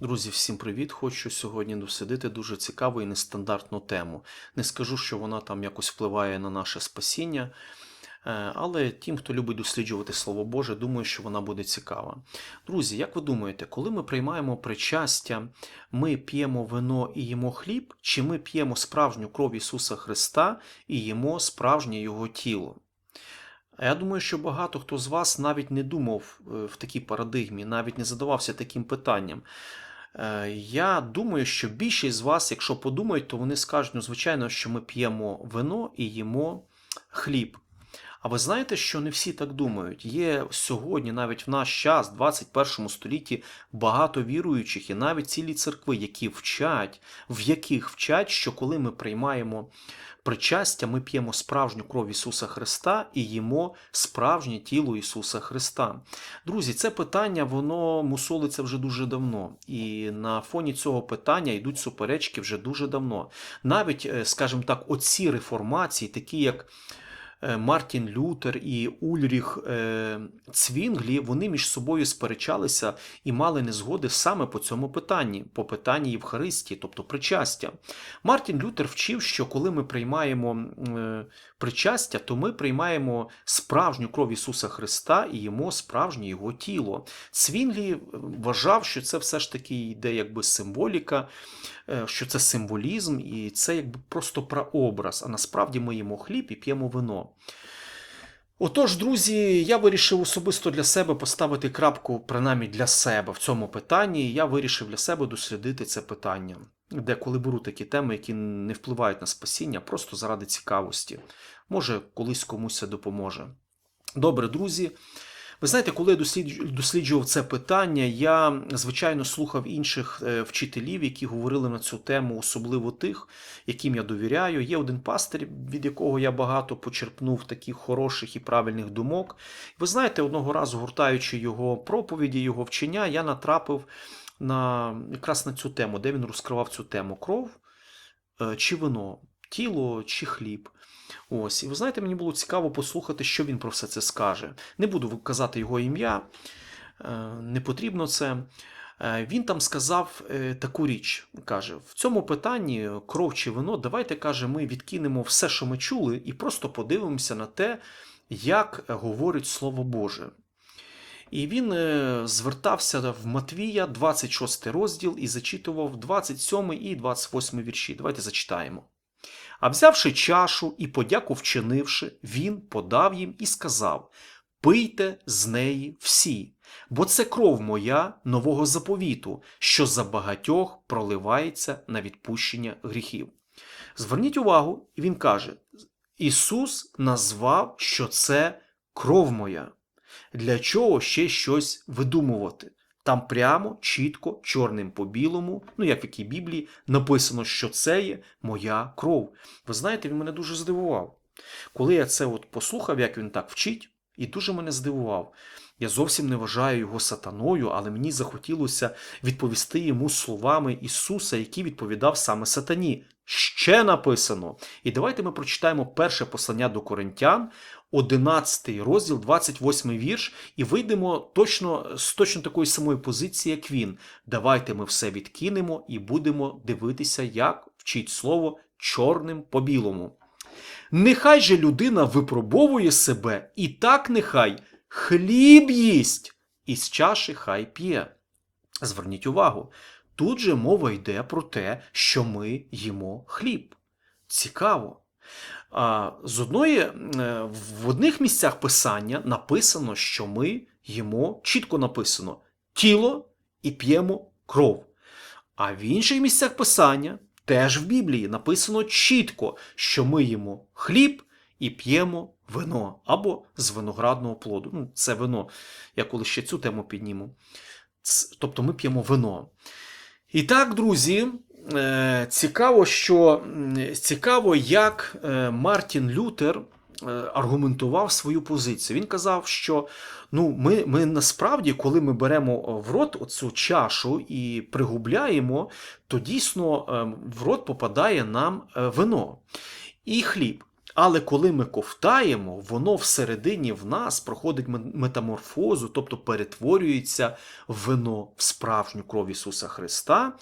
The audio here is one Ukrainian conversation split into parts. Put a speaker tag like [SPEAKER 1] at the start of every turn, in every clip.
[SPEAKER 1] Друзі, всім привіт! Хочу сьогодні дослідити дуже цікаву і нестандартну тему. Не скажу, що вона там якось впливає на наше спасіння, е, але тим, хто любить досліджувати Слово Боже, думаю, що вона буде цікава. Друзі, як ви думаєте, коли ми приймаємо причастя, ми п'ємо вино і їмо хліб, чи ми п'ємо справжню кров Ісуса Христа і їмо справжнє Його тіло? Я думаю, що багато хто з вас навіть не думав е, в такій парадигмі, навіть не задавався таким питанням. Е, Я думаю, що більшість з вас, якщо подумають, то вони скажуть, ну, звичайно, що ми п'ємо вино і їмо хліб. А ви знаєте, що не всі так думають. Є сьогодні, навіть в наш час, в 21 столітті, багато віруючих і навіть цілі церкви, які вчать, в яких вчать, що коли ми приймаємо причастя, ми п'ємо справжню кров Ісуса Христа і їмо справжнє тіло Ісуса Христа. Друзі, це питання воно мусолиться вже дуже давно. І на фоні цього питання йдуть суперечки вже дуже давно. Навіть, е, скажімо так, оці реформації, такі як Мартін Лютер і Ульріх е, Цвінглі, вони між собою сперечалися і мали незгоди саме по цьому питанні, по питанні Євхаристії, тобто причастя. Мартін Лютер вчив, що коли ми приймаємо е, причастя, то ми приймаємо справжню кров Ісуса Христа і їмо справжнє Його тіло. Цвінглі вважав, що це все ж таки йде якби символіка, е, що це символізм, і це якби просто прообраз. А насправді ми їмо хліб і п'ємо вино. Отож, друзі, я вирішив особисто для себе поставити крапку, принаймні для себе в цьому питанні. Я вирішив для себе дослідити це питання, де коли беру такі теми, які не впливають на спасіння, просто заради цікавості. Може, колись комусь це допоможе. Добре, друзі. Ви знаєте, коли я досліджував це питання, я звичайно слухав інших е, вчителів, які говорили на цю тему, особливо тих, яким я довіряю. Є один пастир, від якого я багато почерпнув таких хороших і правильних думок. Ви знаєте, одного разу, гуртаючи його проповіді, його вчення, я натрапив на якраз на цю тему, де він розкривав цю тему кров е, чи вино, тіло чи хліб. Ось, і ви знаєте, мені було цікаво послухати, що він про все це скаже. Не буду казати його ім'я, е, не потрібно це. Е, Він там сказав е, таку річ. Каже: в цьому питанні кров чи вино, давайте каже, ми відкинемо все, що ми чули, і просто подивимося на те, як говорить Слово Боже. І він звертався в Матвія, 26 розділ, і зачитував 27 і 28 вірші. Давайте зачитаємо. А взявши чашу і подяку вчинивши, він подав їм і сказав: Пийте з неї всі, бо це кров моя нового заповіту, що за багатьох проливається на відпущення гріхів. Зверніть увагу, він каже: Ісус назвав, що це кров моя. Для чого ще щось видумувати? Там прямо, чітко, чорним по білому, ну як в якій Біблії, написано, що це є моя кров. Ви знаєте, він мене дуже здивував. Коли я це от послухав, як він так вчить, і дуже мене здивував. Я зовсім не вважаю його сатаною, але мені захотілося відповісти йому словами Ісуса, який відповідав саме сатані. Ще написано. І давайте ми прочитаємо перше послання до Коринтян, 11 розділ, 28 вірш, і вийдемо точно з точно такої самої позиції, як він. Давайте ми все відкинемо і будемо дивитися, як вчить слово чорним по білому. Нехай же людина випробовує себе, і так нехай хліб їсть, і з чаші хай п'є. Зверніть увагу, тут же мова йде про те, що ми їмо хліб. Цікаво. З одної, е, в одних місцях писання написано, що ми їмо, чітко написано, тіло і п'ємо кров. А в інших місцях писання, теж в Біблії, написано чітко, що ми їмо хліб і п'ємо вино або з виноградного плоду. Ну, це вино. Я коли ще цю тему підніму. Тобто ми п'ємо вино. І так, друзі, цікаво, що цікаво, як е, Мартін Лютер е, аргументував свою позицію. Він казав, що ну, ми, ми насправді, коли ми беремо в рот оцю чашу і пригубляємо, то дійсно е, в рот попадає нам е, вино і хліб. Але коли ми ковтаємо, воно всередині в нас проходить метаморфозу, тобто перетворюється вино в справжню кров Ісуса Христа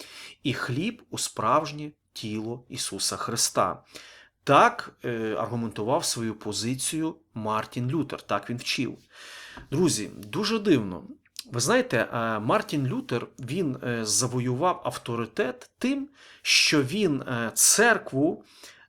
[SPEAKER 1] і хліб у справжнє тіло Ісуса Христа. Так е, аргументував свою позицію Мартін Лютер, так він вчив. Друзі, дуже дивно. Ви знаєте, е, Мартін Лютер він е, завоював авторитет тим, що він е, церкву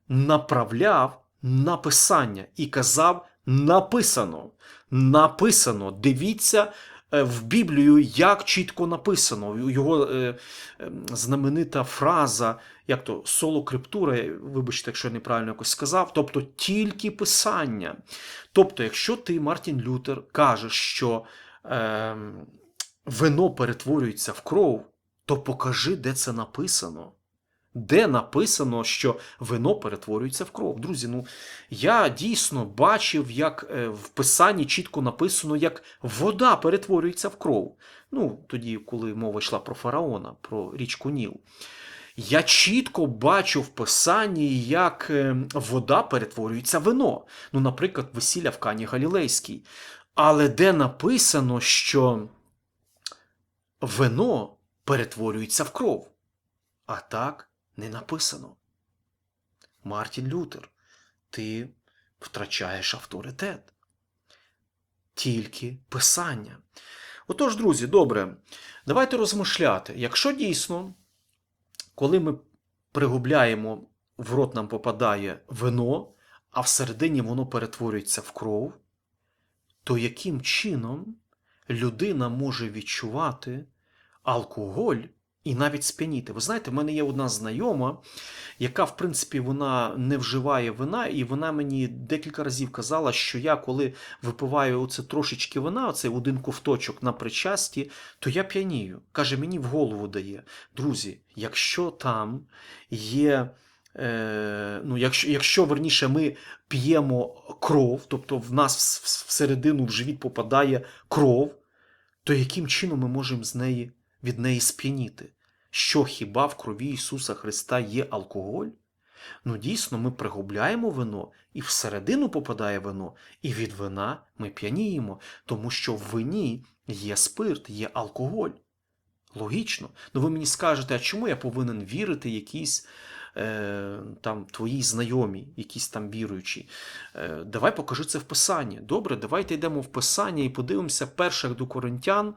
[SPEAKER 1] направляв на писання і казав: написано, написано. Дивіться е, в Біблію, як чітко написано. Його е, е, знаменита фраза, як то соло криптура, вибачте, якщо я неправильно якось сказав, тобто тільки писання. Тобто, якщо ти, Мартін Лютер, кажеш, що е, вино перетворюється в кров, то покажи, де це написано. Де написано, що вино перетворюється в кров. Друзі, ну я дійсно бачив, як е, в писанні чітко написано, як вода перетворюється в кров. Ну, тоді, коли мова йшла про фараона, про річку Ніл. Я чітко бачу в писанні, як е, вода перетворюється в вино. Ну, наприклад, весілля в Кані Галілейській. Але де написано, що вино перетворюється в кров. А так не написано. Мартін Лютер, ти втрачаєш авторитет. Тільки писання. Отож, друзі, добре, давайте розмишляти. Якщо дійсно, коли ми пригубляємо, в рот нам попадає вино, а всередині воно перетворюється в кров, то яким чином людина може відчувати алкоголь і навіть сп'яніти? Ви знаєте, в мене є одна знайома, яка, в принципі, вона не вживає вина, і вона мені декілька разів казала, що я, коли випиваю оце трошечки вина, оцей один ковточок на причасті, то я п'янію. Каже, мені в голову дає. Друзі, якщо там є. Е, ну, якщо, якщо верніше ми п'ємо кров, тобто в нас всередину в живіт попадає кров, то яким чином ми можемо з неї, від неї сп'яніти? Що хіба в крові Ісуса Христа є алкоголь? Ну, дійсно, ми пригубляємо вино, і всередину попадає вино, і від вина ми п'яніємо, тому що в вині є спирт, є алкоголь. Логічно. Ну ви мені скажете, а чому я повинен вірити якійсь е, там твоїй знайомій, якісь там віруючі? Е, давай покажи це в Писанні. Добре, давайте йдемо в Писання і подивимося перших до Коринтян,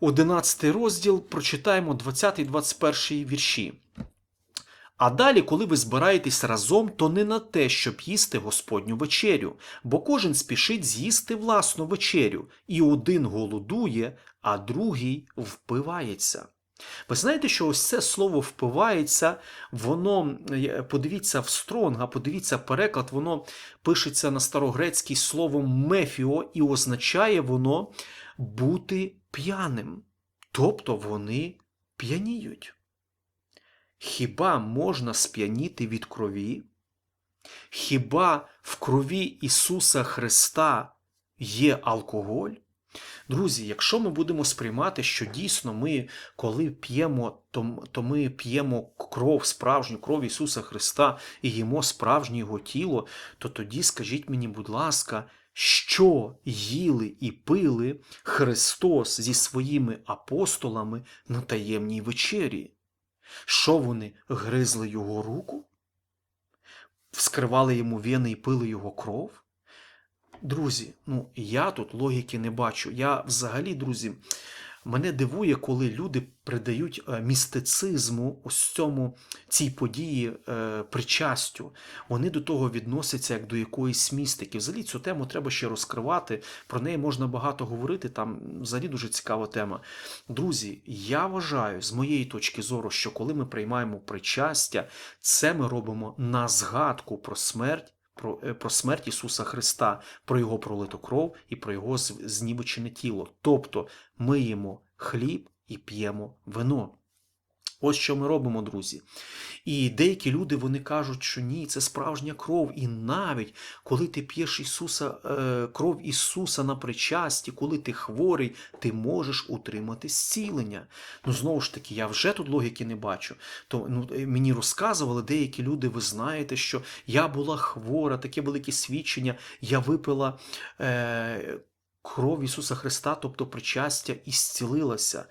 [SPEAKER 1] 11 розділ, прочитаємо 20-21 вірші. А далі, коли ви збираєтесь разом, то не на те, щоб їсти Господню вечерю, бо кожен спішить з'їсти власну вечерю, і один голодує, а другий впивається. Ви знаєте, що ось це слово впивається, воно, подивіться в Стронга, подивіться переклад, воно пишеться на старогрецький словом мефіо, і означає воно бути п'яним. Тобто вони п'яніють. Хіба можна сп'яніти від крові? Хіба в крові Ісуса Христа є алкоголь? Друзі, якщо ми будемо сприймати, що дійсно ми, коли п'ємо, то, то ми п'ємо кров, справжню кров Ісуса Христа і їмо справжнє Його тіло, то тоді скажіть мені, будь ласка, що їли і пили Христос зі своїми апостолами на таємній вечері? Що вони гризли його руку? Вскривали йому вени і пили його кров? Друзі, ну я тут логіки не бачу. Я взагалі, друзі, мене дивує, коли люди придають е, містицизму ось цьому цій події е, причастю. Вони до того відносяться як до якоїсь містики. Взагалі цю тему треба ще розкривати. Про неї можна багато говорити. Там взагалі дуже цікава тема. Друзі, я вважаю з моєї точки зору, що коли ми приймаємо причастя, це ми робимо на згадку про смерть. Про, е, про смерть Ісуса Христа, про Його пролиту кров і про Його знівечене тіло. Тобто миємо хліб і п'ємо вино. Ось що ми робимо, друзі. І деякі люди вони кажуть, що ні, це справжня кров. І навіть коли ти п'єш Ісуса, е, кров Ісуса на причасті, коли ти хворий, ти можеш утримати зцілення. Ну знову ж таки, я вже тут логіки не бачу. То ну, е, мені розказували деякі люди, ви знаєте, що я була хвора, таке велике свідчення, я випила. Е, Кров Ісуса Христа, тобто причастя, і зцілилася.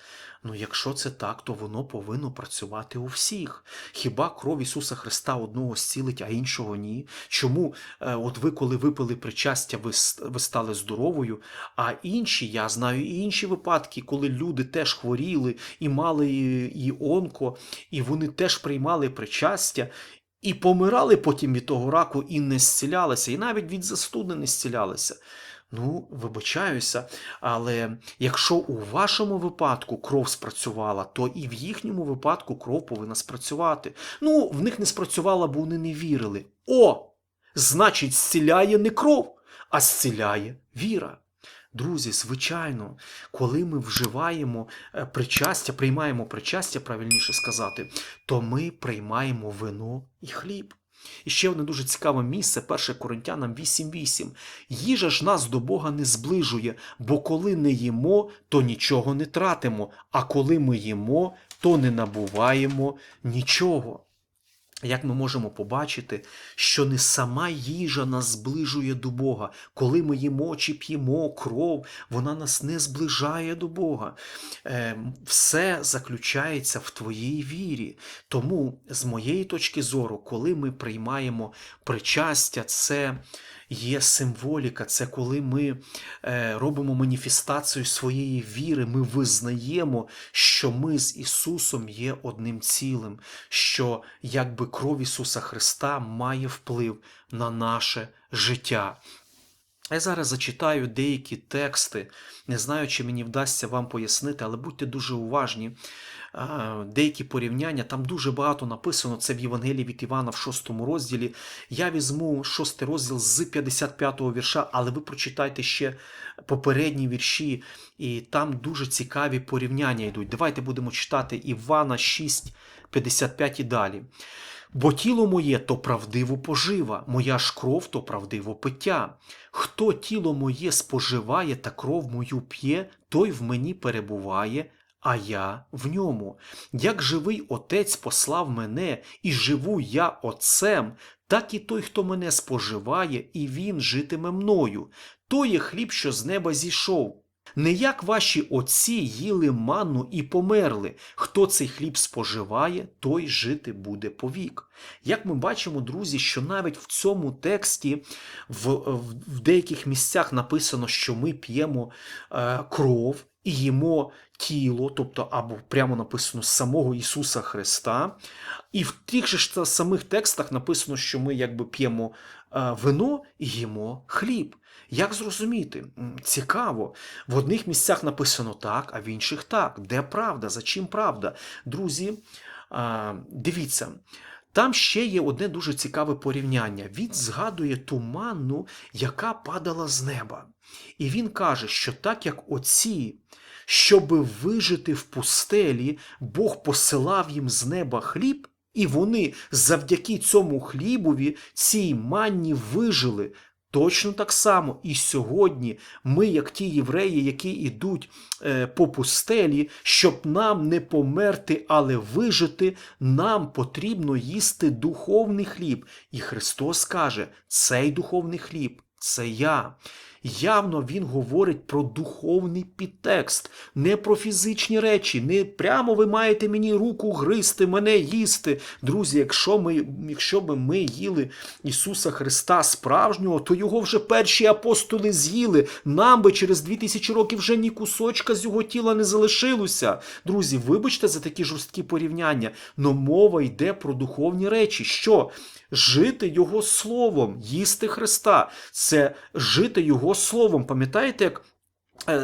[SPEAKER 1] Ну, якщо це так, то воно повинно працювати у всіх. Хіба кров Ісуса Христа одного зцілить, а іншого ні? Чому е, от ви, коли випили причастя, ви, ви стали здоровою, а інші, я знаю і інші випадки, коли люди теж хворіли і мали і, онко, і вони теж приймали причастя. І помирали потім від того раку і не зцілялися, і навіть від застуди не зцілялися. Ну, вибачаюся, але якщо у вашому випадку кров спрацювала, то і в їхньому випадку кров повинна спрацювати. Ну, в них не спрацювала, бо вони не вірили. О! Значить, зціляє не кров, а зціляє віра. Друзі, звичайно, коли ми вживаємо е, причастя, приймаємо причастя, правильніше сказати, то ми приймаємо вино і хліб. І ще одне дуже цікаве місце, 1 Коринтянам 8.8. Їжа ж нас до Бога не зближує, бо коли не їмо, то нічого не тратимо, а коли ми їмо, то не набуваємо нічого. Як ми можемо побачити, що не сама їжа нас зближує до Бога. Коли ми їмо чи п'ємо кров, вона нас не зближає до Бога. Е, Все заключається в твоїй вірі. Тому, з моєї точки зору, коли ми приймаємо причастя, це є символіка, це коли ми е, робимо маніфестацію своєї віри, ми визнаємо, що ми з Ісусом є одним цілим, що якби кров Ісуса Христа має вплив на наше життя. Я зараз зачитаю деякі тексти, не знаю, чи мені вдасться вам пояснити, але будьте дуже уважні. Деякі порівняння, там дуже багато написано, це в Євангелії від Івана в 6 розділі. Я візьму 6 розділ з 55 вірша, але ви прочитайте ще попередні вірші, і там дуже цікаві порівняння йдуть. Давайте будемо читати Івана 6, 55 і далі. Бо тіло моє то правдиво пожива, моя ж кров то правдиво пиття. Хто тіло моє споживає та кров мою п'є, той в мені перебуває, а я в ньому. Як живий отець послав мене, і живу я отцем, так і той, хто мене споживає, і він житиме мною. То є хліб, що з неба зійшов. Не як ваші отці їли манну і померли. Хто цей хліб споживає, той жити буде повік. Як ми бачимо, друзі, що навіть в цьому тексті в, в, деяких місцях написано, що ми п'ємо е, кров і їмо тіло, тобто або прямо написано самого Ісуса Христа. І в тих же самих текстах написано, що ми якби п'ємо е, вино і їмо хліб. Як зрозуміти? Цікаво. В одних місцях написано так, а в інших так. Де правда? За чим правда? Друзі, дивіться. Там ще є одне дуже цікаве порівняння. Він згадує ту манну, яка падала з неба. І він каже, що так як оці, щоби вижити в пустелі, Бог посилав їм з неба хліб, і вони завдяки цьому хлібові, цій манні вижили. Точно так само і сьогодні ми, як ті євреї, які йдуть е, по пустелі, щоб нам не померти, але вижити, нам потрібно їсти духовний хліб. І Христос каже: цей духовний хліб це я. Явно він говорить про духовний підтекст, не про фізичні речі. Не прямо ви маєте мені руку гризти, мене їсти. Друзі, якщо ми, якщо би ми їли Ісуса Христа справжнього, то його вже перші апостоли з'їли. Нам би через дві тисячі років вже ні кусочка з його тіла не залишилося. Друзі, вибачте за такі жорсткі порівняння, но мова йде про духовні речі. Що? Жити Його Словом, їсти Христа це жити Його Словом. Пам'ятаєте, як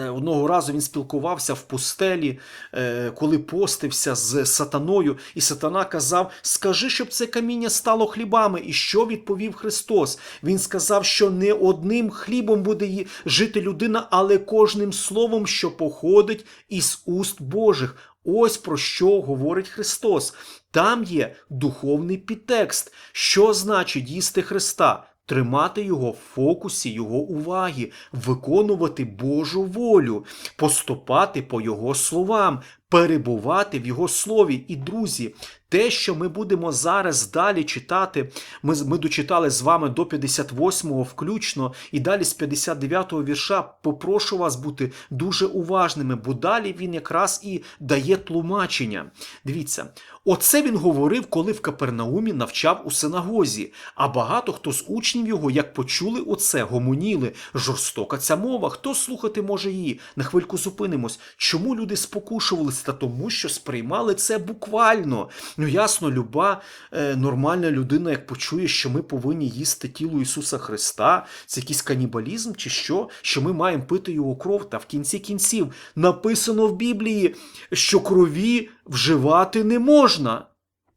[SPEAKER 1] одного разу він спілкувався в пустелі, е, коли постився з сатаною, і сатана казав: Скажи, щоб це каміння стало хлібами. І що відповів Христос? Він сказав, що не одним хлібом буде жити людина, але кожним словом, що походить із уст Божих. Ось про що говорить Христос. Там є духовний підтекст. Що значить їсти Христа? Тримати його в фокусі Його уваги, виконувати Божу волю, поступати по Його словам, перебувати в Його слові. І, друзі, те, що ми будемо зараз далі читати, ми, ми дочитали з вами до 58-го включно, і далі з 59-го вірша попрошу вас бути дуже уважними, бо далі він якраз і дає тлумачення. Дивіться, оце він говорив, коли в Капернаумі навчав у синагозі. А багато хто з учнів його, як почули оце, гомоніли, жорстока ця мова, хто слухати може її? На хвильку зупинимось. Чому люди спокушувалися? Та тому, що сприймали це буквально. Ну, ясно, люба е, нормальна людина, як почує, що ми повинні їсти тіло Ісуса Христа, це якийсь канібалізм чи що, що ми маємо пити його кров. Та в кінці кінців написано в Біблії, що крові вживати не можна.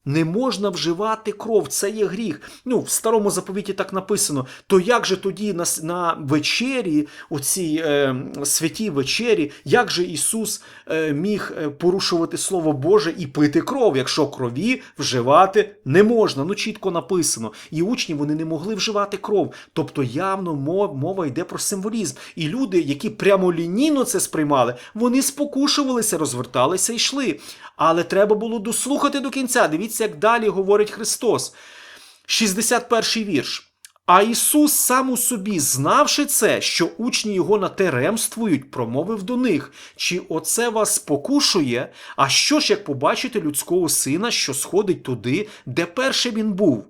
[SPEAKER 1] Не можна вживати кров, це є гріх. Ну, в старому заповіті так написано. То як же тоді на, на вечері, у цій е, святій вечері, як же Ісус е, міг е, порушувати Слово Боже і пити кров, якщо крові вживати не можна? Ну, чітко написано. І учні вони не могли вживати кров. Тобто явно мова, йде про символізм. І люди, які прямолінійно це сприймали, вони спокушувалися, розверталися і йшли. Але треба було дослухати до кінця. Дивіться, як далі говорить Христос. 61 вірш. А Ісус сам у собі, знавши це, що учні його на те ремствують, промовив до них: Чи оце вас спокушує? А що ж, як побачите людського сина, що сходить туди, де перше він був?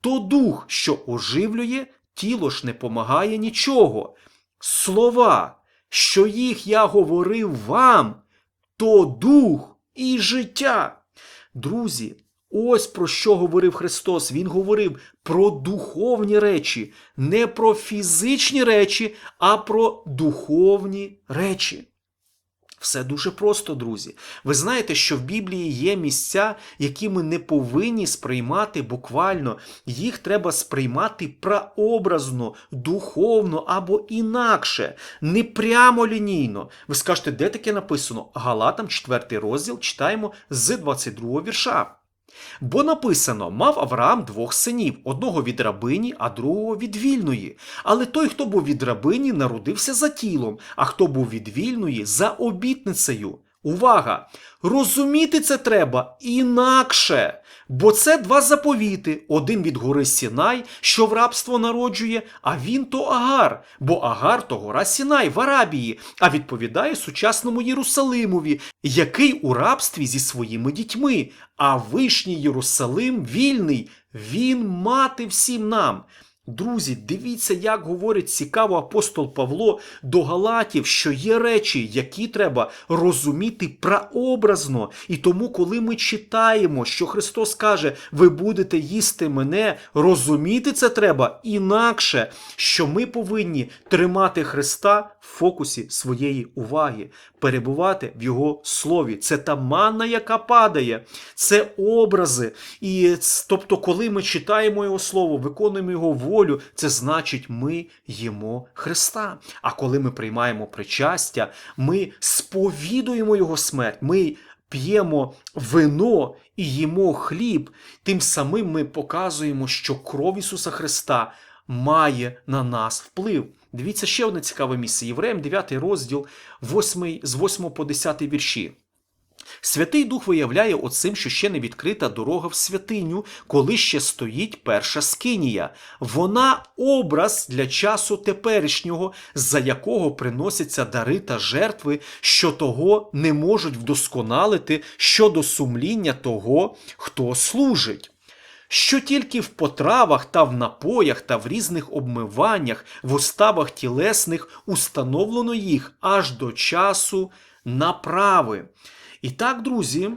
[SPEAKER 1] То дух, що оживлює, тіло ж не помагає нічого. Слова, що їх я говорив вам, то дух і життя. Друзі, ось про що говорив Христос. Він говорив про духовні речі, не про фізичні речі, а про духовні речі. Все дуже просто, друзі. Ви знаєте, що в Біблії є місця, які ми не повинні сприймати буквально. Їх треба сприймати прообразно, духовно або інакше, не прямо лінійно. Ви скажете, де таке написано? Галатам, 4 розділ, читаємо з 22 вірша. Бо написано: мав Авраам двох синів: одного від рабині, а другого від вільної. Але той, хто був від рабині, народився за тілом, а хто був від вільної за обітницею. Увага! Розуміти це треба інакше, бо це два заповіти: один від гори Сінай, що в рабство народжує, а він то Агар, бо Агар то гора Сінай в Арабії, а відповідає сучасному Єрусалимові, який у рабстві зі своїми дітьми, а вишній Єрусалим вільний, він мати всім нам. Друзі, дивіться, як говорить цікаво апостол Павло до Галатів, що є речі, які треба розуміти прообразно. І тому, коли ми читаємо, що Христос каже, ви будете їсти мене, розуміти це треба інакше, що ми повинні тримати Христа фокусі своєї уваги, перебувати в Його слові. Це та манна, яка падає, це образи. І тобто, коли ми читаємо Його слово, виконуємо Його волю, це значить, ми їмо Христа. А коли ми приймаємо причастя, ми сповідуємо Його смерть. Ми П'ємо вино і їмо хліб, тим самим ми показуємо, що кров Ісуса Христа має на нас вплив. Дивіться ще одне цікаве місце. Євреям 9 розділ 8, з 8 по 10 вірші. Святий Дух виявляє оцим, що ще не відкрита дорога в святиню, коли ще стоїть перша скинія. Вона образ для часу теперішнього, за якого приносяться дари та жертви, що того не можуть вдосконалити щодо сумління того, хто служить. Що тільки в потравах та в напоях та в різних обмиваннях, в уставах тілесних установлено їх аж до часу направи. І так, друзі,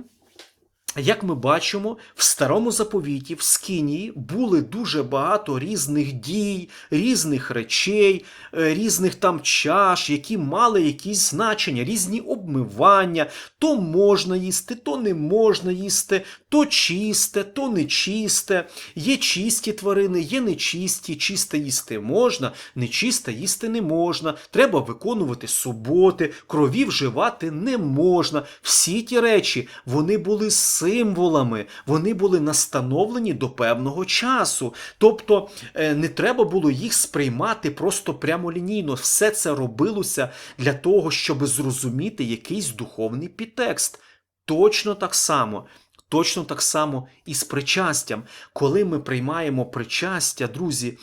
[SPEAKER 1] як ми бачимо, в старому заповіті, в Скинії були дуже багато різних дій, різних речей, е, різних там чаш, які мали якісь значення, різні обмивання. То можна їсти, то не можна їсти, то чисте, то нечисте. Є чисті тварини, є нечисті, чисте їсти можна, нечисте їсти не можна. Треба виконувати суботи, крові вживати не можна. Всі ті речі вони були символами, вони були настановлені до певного часу. Тобто е, не треба було їх сприймати просто прямолінійно. Все це робилося для того, щоб зрозуміти якийсь духовний підтекст. Точно так само. Точно так само і з причастям. Коли ми приймаємо причастя, друзі,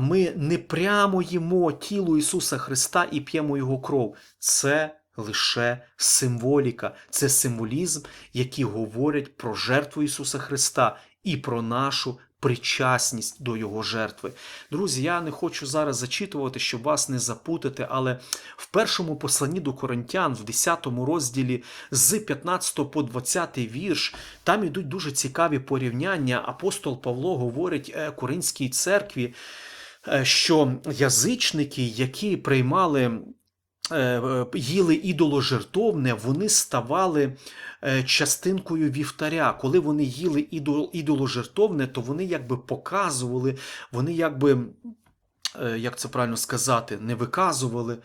[SPEAKER 1] ми не прямо їмо тіло Ісуса Христа і п'ємо Його кров. Це лише символіка, це символізм, який говорить про жертву Ісуса Христа і про нашу причасність до Його жертви. Друзі, я не хочу зараз зачитувати, щоб вас не запутати, але в першому посланні до Коринтян, в 10 розділі з 15 по 20 вірш, там ідуть дуже цікаві порівняння. Апостол Павло говорить е, Коринській церкві, е, що язичники, які приймали їли ідоложертовне, вони ставали е, частинкою вівтаря. Коли вони їли ідол, ідоложертовне, то вони якби показували, вони якби, е, як це правильно сказати, не виказували.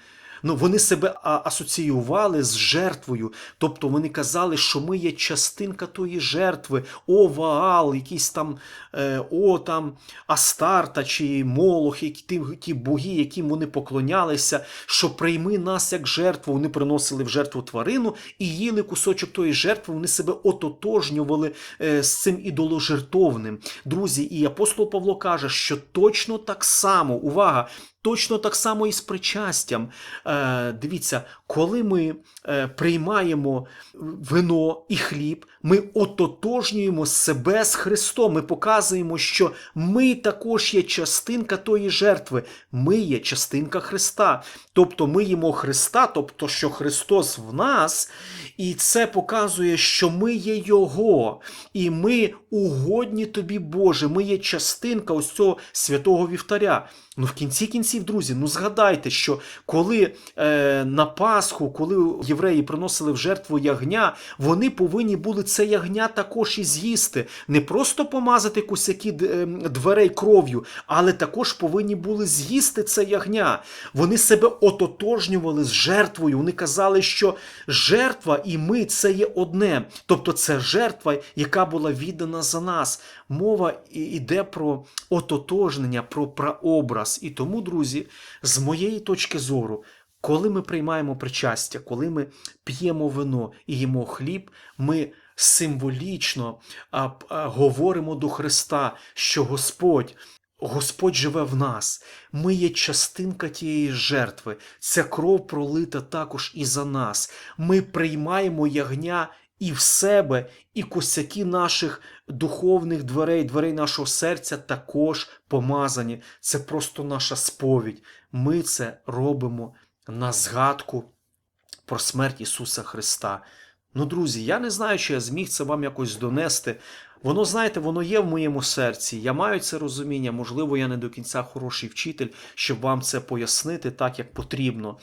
[SPEAKER 1] Ну, вони себе асоціювали з жертвою, тобто вони казали, що ми є частинка тої жертви, о Ваал, якісь там, е, о там Астарта чи Молох, які ті, ті боги, яким вони поклонялися, що прийми нас як жертву. Вони приносили в жертву тварину і їли кусочок тої жертви, вони себе ототожнювали е, з цим ідоложертовним. Друзі, і апостол Павло каже, що точно так само, увага! Точно так само і з причастям. Е, Дивіться, коли ми е, приймаємо вино і хліб, ми ототожнюємо себе з Христом. Ми показуємо, що ми також є частинка тої жертви. Ми є частинка Христа. Тобто ми їмо Христа, тобто, що Христос в нас, і це показує, що ми є Його, і ми угодні тобі, Боже, ми є частинка ось цього святого вівтаря. Ну, в кінці кінців, друзі, ну згадайте, що коли е, на Пасху, коли євреї приносили в жертву ягня, вони повинні були це ягня також і з'їсти. Не просто помазати косяки ем, дверей кров'ю, але також повинні були з'їсти це ягня. Вони себе ототожнювали з жертвою. Вони казали, що жертва і ми це є одне. Тобто це жертва, яка була віддана за нас. Мова йде про ототожнення, про прообраз. І тому, друзі, з моєї точки зору, коли ми приймаємо причастя, коли ми п'ємо вино і їмо хліб, ми символічно а, а, говоримо до Христа, що Господь. Господь живе в нас, ми є частинка тієї жертви. Ця кров пролита також і за нас. Ми приймаємо ягня і в себе, і косяки наших духовних дверей, дверей нашого серця також помазані. Це просто наша сповідь. Ми це робимо на згадку про смерть Ісуса Христа. Ну, друзі, я не знаю, чи я зміг це вам якось донести. Воно, знаєте, воно є в моєму серці. Я маю це розуміння. Можливо, я не до кінця хороший вчитель, щоб вам це пояснити так, як потрібно.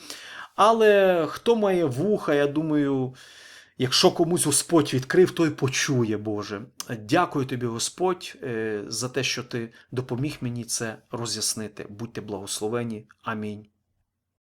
[SPEAKER 1] Але хто має вуха, я думаю, якщо комусь Господь відкрив, той почує, Боже. Дякую тобі, Господь, е, за те, що ти допоміг мені це роз'яснити. Будьте благословені. Амінь.